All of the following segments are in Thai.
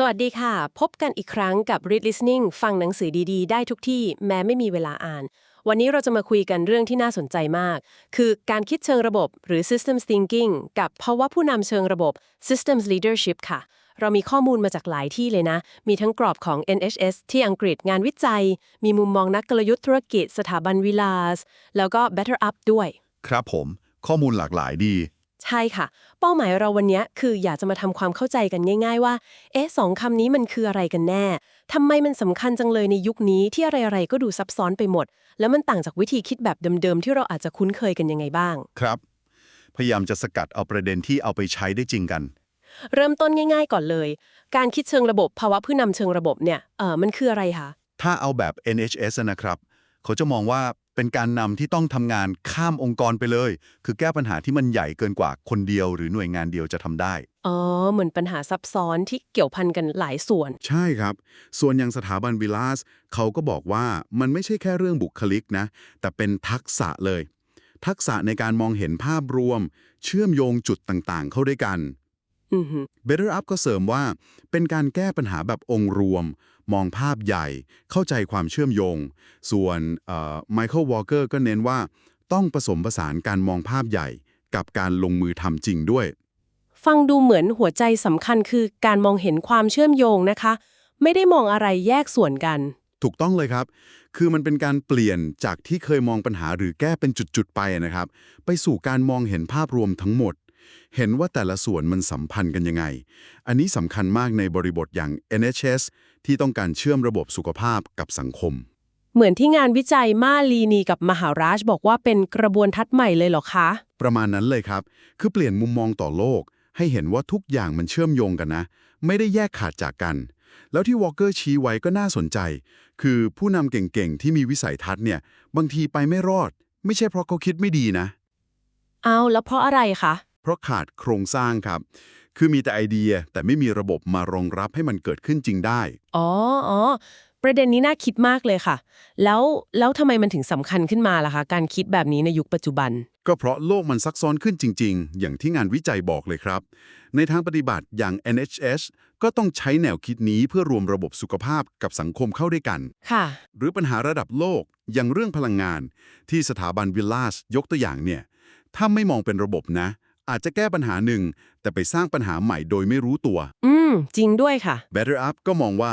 สวัสดีค่ะ พบกันอีกครั้งกับ Read Listening ฟังหนังสือดีๆ ได้ทุกที่แม้ไม่มีเวลาอ่าน วันนี้เราจะมาคุยกันเรื่องที่น่าสนใจมาก คือการคิดเชิงระบบหรือ Systems Thinking กับภาวะผู้นำเชิงระบบ Systems Leadership ค่ะ เรามีข้อมูลมาจากหลายที่เลยนะ มีทั้งกรอบของ NHS ที่อังกฤษงานวิจัย มีมุมมองนักกลยุทธ์ธุรกิจ สถาบันวิลาส แล้วก็ Better Up ด้วย ครับผม ข้อมูลหลากหลายดี ใช่ค่ะ เป้าหมายเราวันนี้คืออยากจะมาทำความเข้าใจกันง่าย ๆ ว่า เอ๊ะสองคำนี้มันคืออะไรกันแน่ทำไมมันสำคัญจังเลยในยุคนี้ที่อะไรๆก็ดูซับซ้อนไปหมด แล้วมันต่างจากวิธีคิดแบบเดิมๆ ที่เราอาจจะคุ้นเคยกันยังไงบ้าง ครับ พยายามจะสกัดเอาประเด็นที่เอาไปใช้ได้จริงกัน เริ่มต้นง่าย ๆ ก่อนเลย การคิดเชิงระบบภาวะผู้นำเชิงระบบเนี่ยเออมันคืออะไรคะถ้าเอาแบบ NHS อะนะครับ เขาจะมองว่า เป็นการนำที่ต้องทำงานข้ามองค์กรไปเลย คือแก้ปัญหาที่มันใหญ่เกินกว่าคนเดียว หรือหน่วยงานเดียวจะทำได้ อ๋อ เหมือนปัญหาซับซ้อนที่เกี่ยวพันกันหลายส่วน ใช่ครับ ส่วนอย่างสถาบันวิลาสเขาก็บอกว่ามันไม่ใช่แค่เรื่องบุคลิกนะ แต่เป็นทักษะเลย ทักษะในการมองเห็นภาพรวม เชื่อมโยงจุดต่างๆ เข้าด้วยกันอือหือ Better Up ก็เสริมว่าเป็นการแก้ปัญหาแบบองค์รวม มองภาพใหญ่ เข้าใจความเชื่อมโยง ส่วนไมเคิลวอลเกอร์ก็เน้นว่าต้องผสมผสานการมองภาพใหญ่ กับการลงมือทำจริงด้วย ฟังดูเหมือนหัวใจสำคัญคือการมองเห็นความเชื่อมโยงนะคะ ไม่ได้มองอะไรแยกส่วนกัน ถูกต้องเลยครับ คือมันเป็นการเปลี่ยนจากที่เคยมองปัญหาหรือแก้เป็นจุดๆไปนะครับ ไปสู่การมองเห็นภาพรวมทั้งหมด เห็นว่าแต่ละส่วนมันสัมพันธ์กันยังไง อันนี้สำคัญมากในบริบทอย่าง NHS ที่ต้องการเชื่อมระบบสุขภาพกับสังคม เหมือนที่งานวิจัยมาลีนีกับมหาราชบอกว่าเป็นกระบวนทัศน์ใหม่เลยเหรอคะ ประมาณนั้นเลยครับ คือเปลี่ยนมุมมองต่อโลก ให้เห็นว่าทุกอย่างมันเชื่อมโยงกันนะ ไม่ได้แยกขาดจากกัน แล้วที่วอลเกอร์ชี้ไว้ก็น่าสนใจ คือผู้นำเก่งๆที่มีวิสัยทัศน์เนี่ย บางทีไปไม่รอด ไม่ใช่เพราะเขาคิดไม่ดีนะ เอาแล้วเพราะอะไรคะเพ ราะขาดโครงสร้างครับ คือมีแต่ไอเดียแต่ไม่มีระบบมารองรับให้มันเกิดขึ้นจริงได้ อ๋ออ๋อประเด็นนี้น่าคิดมากเลยค่ะ แล้วแล้วทำไมมันถึงสำคัญขึ้นมาล่ะคะการคิดแบบนี้ในยุคปัจจุบัน ก็เพราะโลกมันซักซ้อนขึ้นจริง ๆ อย่างที่งานวิจัยบอกเลยครับ ในทางปฏิบัติอย่าง NHS ก็ต้องใช้แนวคิดนี้เพื่อรวมระบบสุขภาพกับสังคมเข้าด้วยกัน ค่ะ หรือปัญหาระดับโลกอย่างเรื่องพลังงาน ที่สถาบันวิลลาสยกตัวอย่างเนี่ยถ้าไม่มองเป็นระบบนะ อาจจะแก้ปัญหาหนึ่ง แต่ไปสร้างปัญหาใหม่โดยไม่รู้ตัว อืม จริงด้วยค่ะ Better Up ก็มองว่า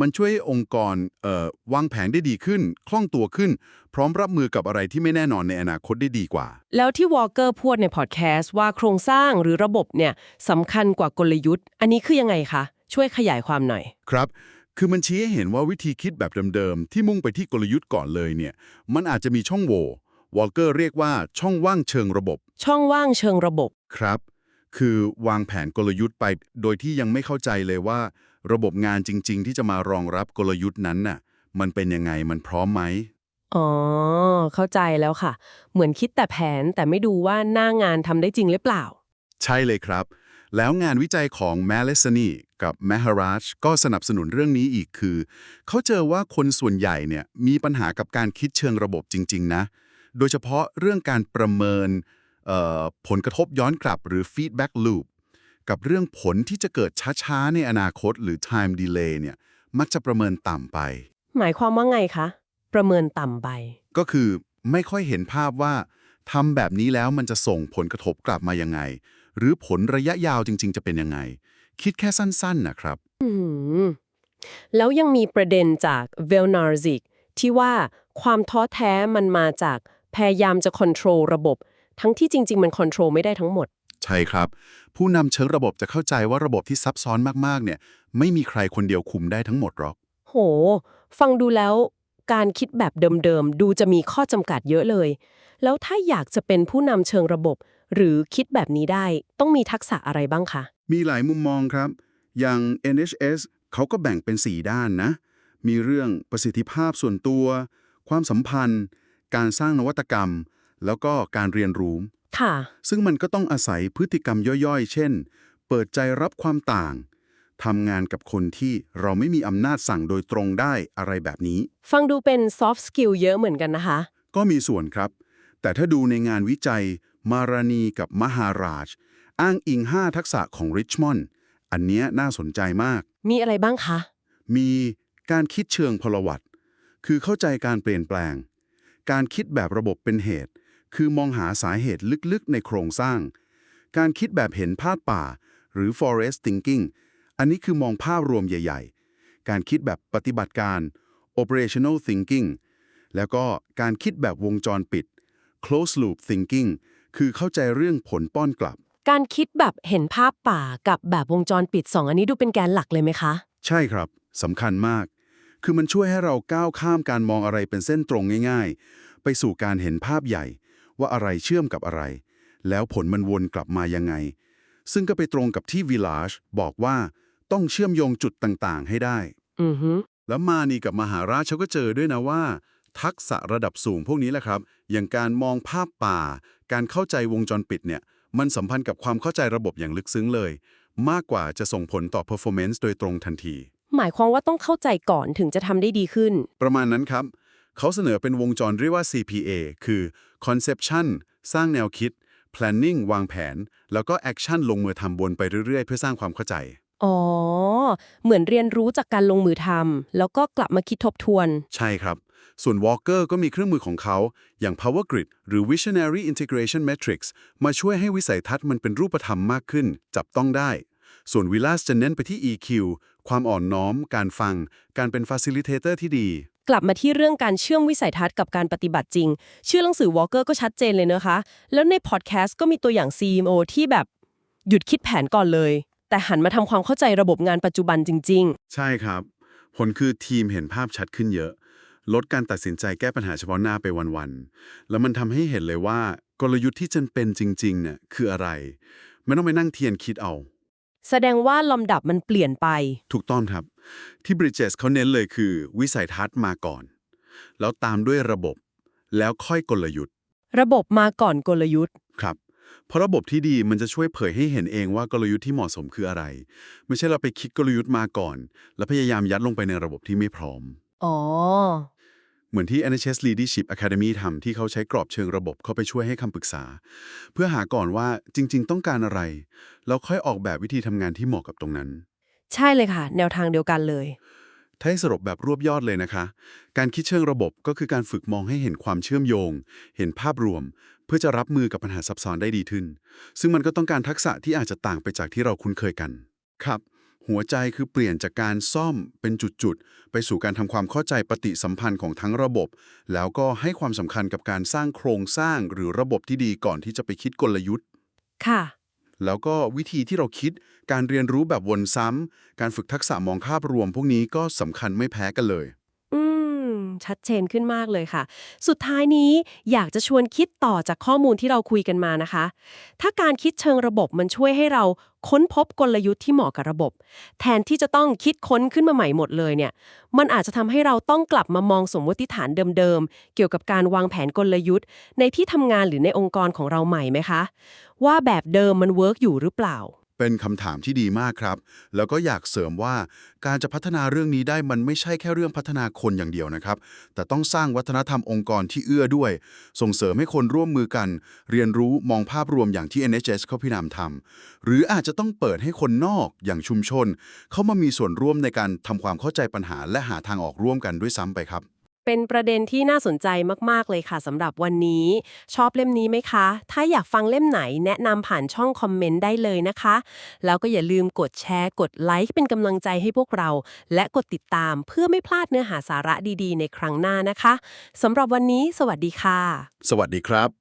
มันช่วยให้องค์กรเอ่อวางแผนได้ดีขึ้น คล่องตัวขึ้น พร้อมรับมือกับอะไรที่ไม่แน่นอนในอนาคตได้ดีกว่า แล้วที่วอลเกอร์พูดในพอดแคสต์ว่าโครงสร้างหรือระบบเนี่ยสำคัญกว่ากลยุทธ์ อันนี้คือยังไงคะ ช่วยขยายความหน่อย ครับ คือมันชี้ให้เห็นว่าวิธีคิดแบบเดิมๆ ที่มุ่งไปที่กลยุทธ์ก่อนเลยเนี่ย มันอาจจะมีช่องโหว่ วอลเกอร์เรียกว่าช่องว่างเชิงระบบ ช่องว่างเชิงระบบ ครับ คือวางแผนกลยุทธ์ไป โดยที่ยังไม่เข้าใจเลยว่า ระบบงานจริง ๆ ที่จะมารองรับกลยุทธ์นั้นน่ะ มันเป็นยังไงมันพร้อมไหมอ๋อ เข้าใจแล้วค่ะ เหมือนคิดแต่แผนแต่ไม่ดูว่าหน้างานทำได้จริงหรือเปล่า ใช่เลยครับ แล้วงานวิจัยของ m a l e s a n i กับ Maharaj ก็สนับสนุนเรื่องนี้อีกคือ เขาเจอว่าคนส่วนใหญ่เนี่ยมีปัญหากับการคิดเชิงระบบจริง ๆ นะ โดยเฉพาะเรื่องการประเมินเอ่อผลกระทบย้อนกลับหรือ feedback loop กับเรื่องผลที่จะเกิดช้าๆ ในอนาคตหรือ time delay เนี่ยมักจะประเมินต่ำไป หมายความว่าไงคะ ประเมินต่ำไป ก็คือไม่ค่อยเห็นภาพว่าทำแบบนี้แล้วมันจะส่งผลกระทบกลับมายังไง หรือผลระยะยาวจริง ๆ จะเป็นยังไง คิดแค่สั้นๆนะครับอืมแล้วยังมีประเด็นจากเวลนาร์ซิกที่ว่าความท้อแท้มันมาจาก พยายามจะควบคุมระบบ ทั้งที่จริง ๆ มันควบคุมไม่ได้ทั้งหมด ใช่ครับ ผู้นำเชิงระบบจะเข้าใจว่าระบบที่ซับซ้อนมากๆ เนี่ย ไม่มีใครคนเดียวคุมได้ทั้งหมดหรอก โห ฟังดูแล้วการคิดแบบเดิมๆ ดูจะมีข้อจำกัดเยอะเลย แล้วถ้าอยากจะเป็นผู้นำเชิงระบบ หรือคิดแบบนี้ได้ต้องมีทักษะอะไรบ้างคะ มีหลายมุมมองครับ อย่าง NHS เขาก็แบ่งเป็น 4 ด้านนะ มีเรื่องประสิทธิภาพส่วนตัว ความสัมพันธ์ การสร้างนวัตกรรม แล้วก็การเรียนรู้ ค่ะ ซึ่งมันก็ต้องอาศัยพฤติกรรมย่อยๆ เช่น เปิดใจรับความต่างทำงานกับคนที่เราไม่มีอำนาจสั่งโดยตรงได้อะไรแบบนี้ ฟังดูเป็น soft skill เยอะเหมือนกันนะคะ ก็มีส่วนครับ แต่ถ้าดูในงานวิจัย มารานีกับมหาราช อ้างอิง 5 ทักษะของริชมอนด์อันเนี้ยน่าสนใจมาก มีอะไรบ้างคะ มีการคิดเชิงพลวัตคือเข้าใจการเปลี่ยนแปลง การคิดแบบระบบเป็นเหตุ คือมองหาสาเหตุลึกๆ ในโครงสร้าง การคิดแบบเห็นภาพป่า หรือ forest thinking อันนี้คือมองภาพรวมใหญ่ ๆ การคิดแบบปฏิบัติการ operational thinking แล้วก็การคิดแบบวงจรปิด close loop thinking คือเข้าใจเรื่องผลป้อนกลับ การคิดแบบเห็นภาพป่ากับแบบวงจรปิดสองอันนี้ดูเป็นแกนหลักเลยไหมคะ ใช่ครับสำคัญมาก คือมันช่วยให้เราก้าวข้ามการมองอะไรเป็นเส้นตรงง่าย ๆ ไปสู่การเห็นภาพใหญ่ ว่าอะไรเชื่อมกับอะไร แล้วผลมันวนกลับมายังไง ซึ่งก็ไปตรงกับที่ Village บอกว่าต้องเชื่อมโยงจุดต่างๆ ให้ได้ อือฮึแล้วมานีกับมหาราชเขาก็เจอด้วยนะว่า ทักษะระดับสูงพวกนี้แหละครับ อย่างการมองภาพป่า การเข้าใจวงจรปิดเนี่ย มันสัมพันธ์กับความเข้าใจระบบอย่างลึกซึ้งเลย มากกว่าจะส่งผลต่อ performance โดยตรงทันที หมายความว่าต้องเข้าใจก่อนถึงจะทำได้ดีขึ้น ประมาณนั้นครับ เขาเสนอเป็นวงจรเรียกว่า CPA คือ conception สร้างแนวคิด planning วางแผน แล้วก็ action ลงมือทำบนไปเรื่อยๆ เพื่อสร้างความเข้าใจ อ๋อ เหมือนเรียนรู้จากการลงมือทำแล้วก็กลับมาคิดทบทวน ใช่ครับ ส่วน Walker ก็มีเครื่องมือของเขาอย่าง Power Grid หรือ Visionary Integration Matrix มาช่วยให้วิสัยทัศน์มันเป็นรูปธรรมมากขึ้น จับต้องได้ ส่วน Villas จะเน้นไปที่ EQ ความอ่อนน้อม การฟัง การเป็น Facilitator ที่ดี กลับมาที่เรื่องการเชื่อมวิสัยทัศน์กับการปฏิบัติจริง ชื่อหนังสือ Walker ก็ชัดเจนเลยนะคะ แล้วในพอดแคสต์ก็มีตัวอย่าง CMO ที่แบบหยุดคิดแผนก่อนเลย แต่หันมาทำความเข้าใจระบบงานปัจจุบันจริงใช่ครับ ผลคือทีมเห็นภาพชัดขึ้นเยอะ ลดการตัดสินใจแก้ปัญหาเฉพาะหน้าไปวันๆแล้วมันทำให้เห็นเลยว่ากลยุทธ์ที่จำเป็นจริงๆเนี่ยคืออะไร ไม่ต้องไปนั่งเทียนคิดเอาๆ แสดงว่าลำดับมันเปลี่ยนไป ถูกต้องครับ ที่ Bridges เขาเน้นเลยคือ วิสัยทัศน์มาก่อน แล้วตามด้วยระบบ แล้วค่อยกลยุทธ์ ระบบมาก่อนกลยุทธ์ ครับ เพราะระบบที่ดีมันจะช่วยเผยให้เห็นเองว่ากลยุทธ์ที่เหมาะสมคืออะไร ไม่ใช่เราไปคิดกลยุทธ์มาก่อน แล้วพยายามยัดลงไปในระบบที่ไม่พร้อม อ๋อ เหมือนที่ NHS Leadership Academy ทำที่เขาใช้กรอบเชิงระบบเข้าไปช่วยให้คำปรึกษา เพื่อหาก่อนว่าจริง ๆ ต้องการอะไร แล้วค่อยออกแบบวิธีทำงานที่เหมาะกับตรงนั้น ใช่เลยค่ะ แนวทางเดียวกันเลยถ้าให้สรุปแบบรวบยอดเลยนะคะ การคิดเชิงระบบก็คือการฝึกมองให้เห็นความเชื่อมโยง เห็นภาพรวม เพื่อจะรับมือกับปัญหาซับซ้อนได้ดีขึ้น ซึ่งมันก็ต้องการทักษะที่อาจจะต่างไปจากที่เราคุ้นเคยกัน ครับ หัวใจคือเปลี่ยนจากการซ่อมเป็นจุดๆ ไปสู่การทำความเข้าใจปฏิสัมพันธ์ของทั้งระบบ แล้วก็ให้ความสำคัญกับการสร้างโครงสร้างหรือระบบที่ดีก่อนที่จะไปคิดกลยุทธ์ ค่ะ แล้วก็วิธีที่เราคิด การเรียนรู้แบบวนซ้ำการฝึกทักษะมองภาพรวมพวกนี้ก็สำคัญไม่แพ้กันเลยอืม ชัดเจนขึ้นมากเลยค่ะ สุดท้ายนี้อยากจะชวนคิดต่อจากข้อมูลที่เราคุยกันมานะคะ ถ้าการคิดเชิงระบบมันช่วยให้เราค้นพบกลยุทธ์ที่เหมาะกับระบบ แทนที่จะต้องคิดค้นขึ้นมาใหม่หมดเลยเนี่ย มันอาจจะทำให้เราต้องกลับมามองสมมติฐานเดิมๆ เกี่ยวกับการวางแผนกลยุทธ์ ในที่ทำงานหรือในองค์กรของเราใหม่ไหมคะ ว่าแบบเดิมมันเวิร์กอยู่หรือเปล่า เป็นคำถามที่ดีมากครับ แล้วก็อยากเสริมว่าการจะพัฒนาเรื่องนี้ได้มันไม่ใช่แค่เรื่องพัฒนาคนอย่างเดียวนะครับ แต่ต้องสร้างวัฒนธรรมองค์กรที่เอื้อด้วย ส่งเสริมให้คนร่วมมือกัน เรียนรู้มองภาพรวมอย่างที่ NHS เขาพยายามทำหรืออาจจะต้องเปิดให้คนนอกอย่างชุมชน เข้ามามีส่วนร่วมในการทำความเข้าใจปัญหาและหาทางออกร่วมกันด้วยซ้ำไปครับ เป็นประเด็นที่น่าสนใจมาก ๆ เลยค่ะสำหรับวันนี้ ชอบเล่มนี้ไหมคะ ถ้าอยากฟังเล่มไหนแนะนำผ่านช่องคอมเมนต์ได้เลยนะคะ แล้วก็อย่าลืมกดแชร์ กดไลค์เป็นกำลังใจให้พวกเรา และกดติดตามเพื่อไม่พลาดเนื้อหาสาระดีๆ ในครั้งหน้านะคะสำหรับวันนี้ สวัสดีค่ะ สวัสดีครับ